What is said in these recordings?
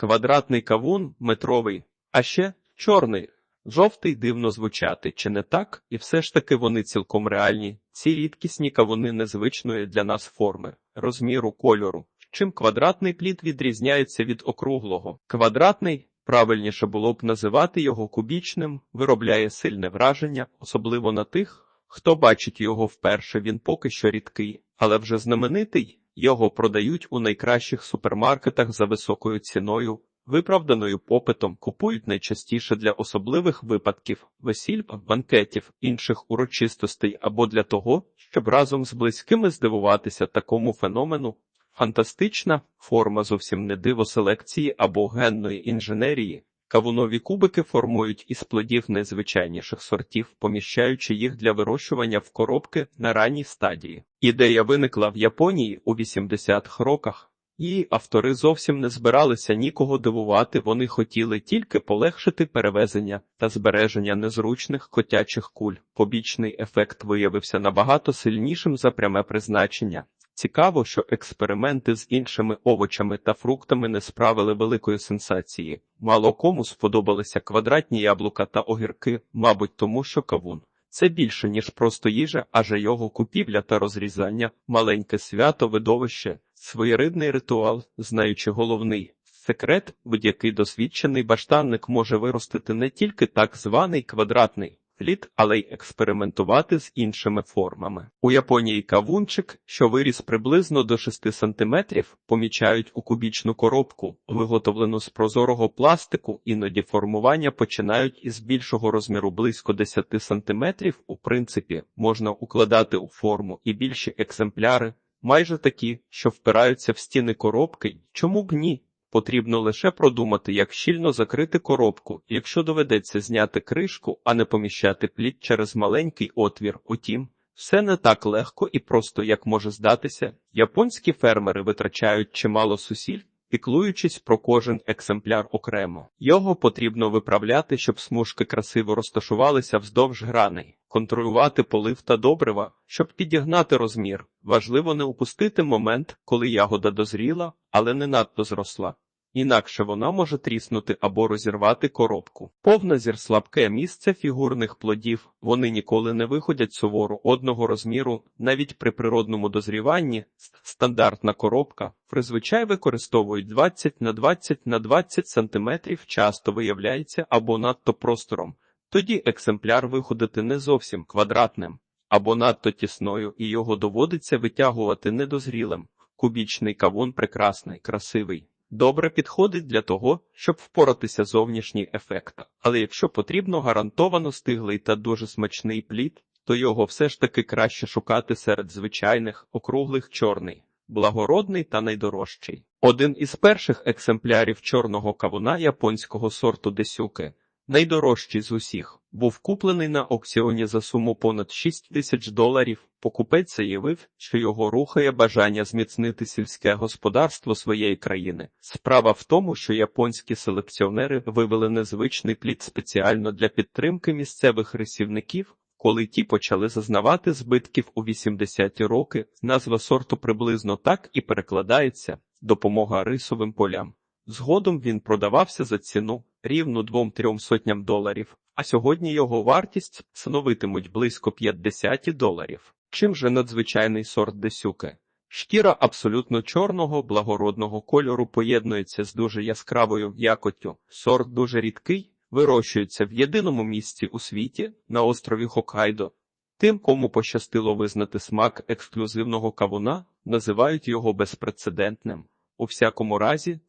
Квадратний кавун метровий, а ще чорний. Жовтий дивно звучати, чи не так? І все ж таки вони цілком реальні. Ці рідкісні кавуни незвичної для нас форми, розміру, кольору. Чим квадратний плід відрізняється від округлого? Квадратний, правильніше було б називати його кубічним, виробляє сильне враження, особливо на тих, хто бачить його вперше. Він поки що рідкий, але вже знаменитий. Його продають у найкращих супермаркетах за високою ціною, виправданою попитом, купують найчастіше для особливих випадків, весіль, банкетів, інших урочистостей або для того, щоб разом з близькими здивуватися такому феномену. Фантастична форма зовсім не диво селекції або генної інженерії. Кавунові кубики формують із плодів найзвичайніших сортів, поміщаючи їх для вирощування в коробки на ранній стадії. Ідея виникла в Японії у 80-х роках. Її автори зовсім не збиралися нікого дивувати, вони хотіли тільки полегшити перевезення та збереження незручних котячих куль. Побічний ефект виявився набагато сильнішим за пряме призначення. Цікаво, що експерименти з іншими овочами та фруктами не справили великої сенсації. Мало кому сподобалися квадратні яблука та огірки, мабуть, тому що кавун. Це більше, ніж просто їжа, аже його купівля та розрізання, маленьке свято, видовище, своєрідний ритуал, знаючи головний секрет, будь-який досвідчений баштанник може виростити не тільки так званий квадратний плід, але й експериментувати з іншими формами. У Японії кавунчик, що виріс приблизно до 6 сантиметрів, помічають у кубічну коробку, виготовлену з прозорого пластику, іноді формування починають із більшого розміру близько 10 сантиметрів. У принципі, можна укладати у форму і більші екземпляри, майже такі, що впираються в стіни коробки. Чому б ні? Потрібно лише продумати, як щільно закрити коробку, якщо доведеться зняти кришку, а не поміщати плід через маленький отвір. Утім, все не так легко і просто, як може здатися. Японські фермери витрачають чимало сусіль, піклуючись про кожен екземпляр окремо. Його потрібно виправляти, щоб смужки красиво розташувалися вздовж граней, контролювати полив та добрива, щоб підігнати розмір. Важливо не упустити момент, коли ягода дозріла, але не надто зросла. Інакше вона може тріснути або розірвати коробку. Повнозір слабке місце фігурних плодів, вони ніколи не виходять суворо одного розміру, навіть при природному дозріванні. Стандартна коробка призвичай використовують 20 на 20 на 20 см, часто виявляється або надто простором. Тоді екземпляр виходити не зовсім квадратним, або надто тісною, і його доводиться витягувати недозрілим. Кубічний кавун прекрасний, красивий. Добре підходить для того, щоб впоратися зовнішній ефект. Але якщо потрібно гарантовано стиглий та дуже смачний плід, то його все ж таки краще шукати серед звичайних, округлих чорний, благородний та найдорожчий. Один із перших екземплярів чорного кавуна японського сорту десюки, найдорожчий з усіх, був куплений на аукціоні за суму понад 6 тисяч доларів. Покупець заявив, що його рухає бажання зміцнити сільське господарство своєї країни. Справа в тому, що японські селекціонери вивели незвичний плід спеціально для підтримки місцевих рисівників. Коли ті почали зазнавати збитків у 80-ті роки, назва сорту приблизно так і перекладається допомога рисовим полям. Згодом він продавався за ціну рівну двом-трьом сотням доларів, а сьогодні його вартість становитимуть близько 50 доларів. Чим же надзвичайний сорт десюки? Шкіра абсолютно чорного, благородного кольору поєднується з дуже яскравою якоттю. Сорт дуже рідкий, вирощується в єдиному місці у світі на острові Хокайдо. Тим, кому пощастило визнати смак ексклюзивного кавуна, називають його безпрецедентним. У всякому разі,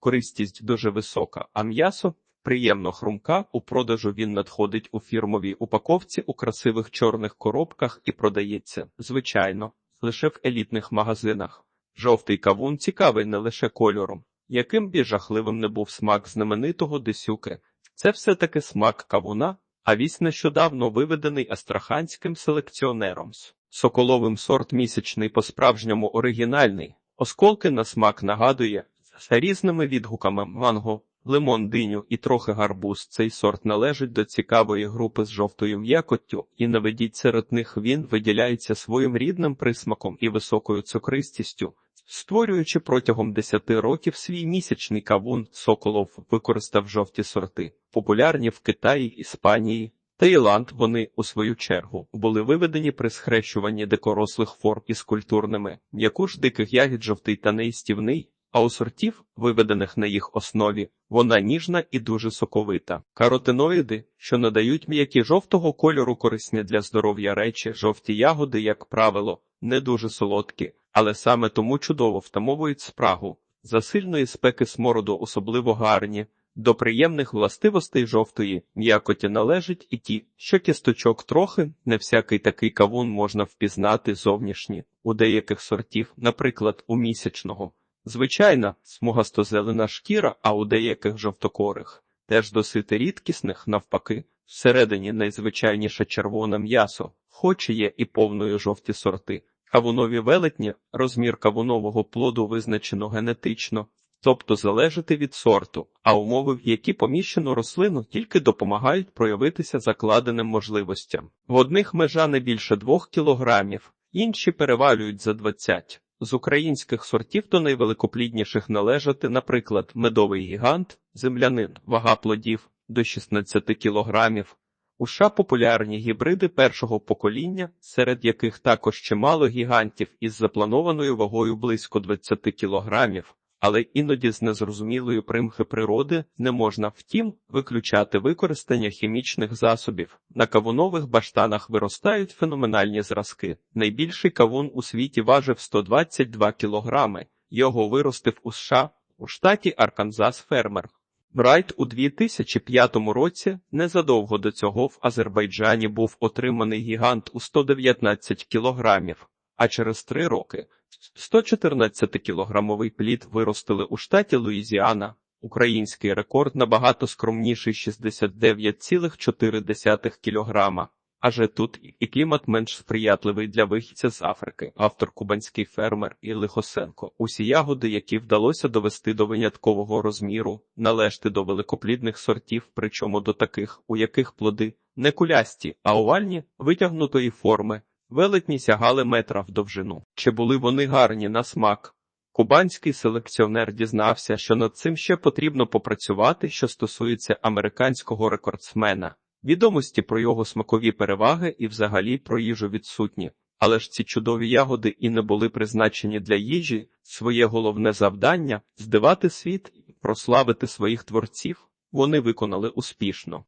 користість дуже висока, а м'ясо приємно хрумка. У продажу він надходить у фірмовій упаковці у красивих чорних коробках і продається, звичайно, лише в елітних магазинах. Жовтий кавун цікавий не лише кольором, яким б жахливим не був смак знаменитого десюки. Це все-таки смак кавуна, а вісь нещодавно виведений астраханським селекціонером. Соколовим сорт місячний по-справжньому оригінальний, осколки на смак нагадує за різними відгуками манго, лимон, диню і трохи гарбуз. Цей сорт належить до цікавої групи з жовтою м'якоттю, і наведіть серед них він виділяється своїм рідним присмаком і високою цукристістю. Створюючи протягом 10 років свій місячний кавун, Соколов використав жовті сорти, популярні в Китаї, Іспанії. Таїланд вони, у свою чергу, були виведені при схрещуванні дикорослих форм із культурними, яку ж диких ягід жовтий та неїстівний, а у сортів, виведених на їх основі, вона ніжна і дуже соковита. Каротиноїди, що надають м'які жовтого кольору корисні для здоров'я речі, жовті ягоди, як правило, не дуже солодкі, але саме тому чудово втамовують спрагу. За сильної спеки смороду особливо гарні. До приємних властивостей жовтої м'якоті належить і ті, що кісточок трохи, не всякий такий кавун можна впізнати зовнішні, у деяких сортів, наприклад, у місячного. Звичайна смугасто-зелена шкіра, а у деяких жовтокорих, теж досить рідкісних, навпаки, всередині найзвичайніше червоне м'ясо, хоч є і повною жовті сорти. Кавунові велетні, розмір кавунового плоду визначено генетично, тобто залежати від сорту, а умови, в які поміщену рослину, тільки допомагають проявитися закладеним можливостям. В одних межа не більше двох кілограмів, інші перевалюють за 20. З українських сортів до найвеликоплідніших належати, наприклад, медовий гігант, землянин, вага плодів до 16 кілограмів. У США популярні гібриди першого покоління, серед яких також чимало гігантів із запланованою вагою близько 20 кілограмів, але іноді з незрозумілої примхи природи не можна втім виключати використання хімічних засобів. На кавунових баштанах виростають феноменальні зразки. Найбільший кавун у світі важив 122 кілограми. Його виростив у США у штаті Арканзас фермер. Брайт у 2005 році незадовго до цього в Азербайджані був отриманий гігант у 119 кілограмів, а через три роки 114-кілограмовий плід виростили у штаті Луїзіана. Український рекорд набагато скромніший 69,4 кілограма. Аже тут і клімат менш сприятливий для вихідця з Африки, автор кубанський фермер і Лихосенко. Усі ягоди, які вдалося довести до виняткового розміру, належати до великоплідних сортів, причому до таких, у яких плоди не кулясті, а овальні витягнутої форми. Велетні сягали метра в довжину. Чи були вони гарні на смак? Кубанський селекціонер дізнався, що над цим ще потрібно попрацювати, що стосується американського рекордсмена. Відомості про його смакові переваги і взагалі про їжу відсутні. Але ж ці чудові ягоди і не були призначені для їжі, своє головне завдання здивати світ і прославити своїх творців. Вони виконали успішно.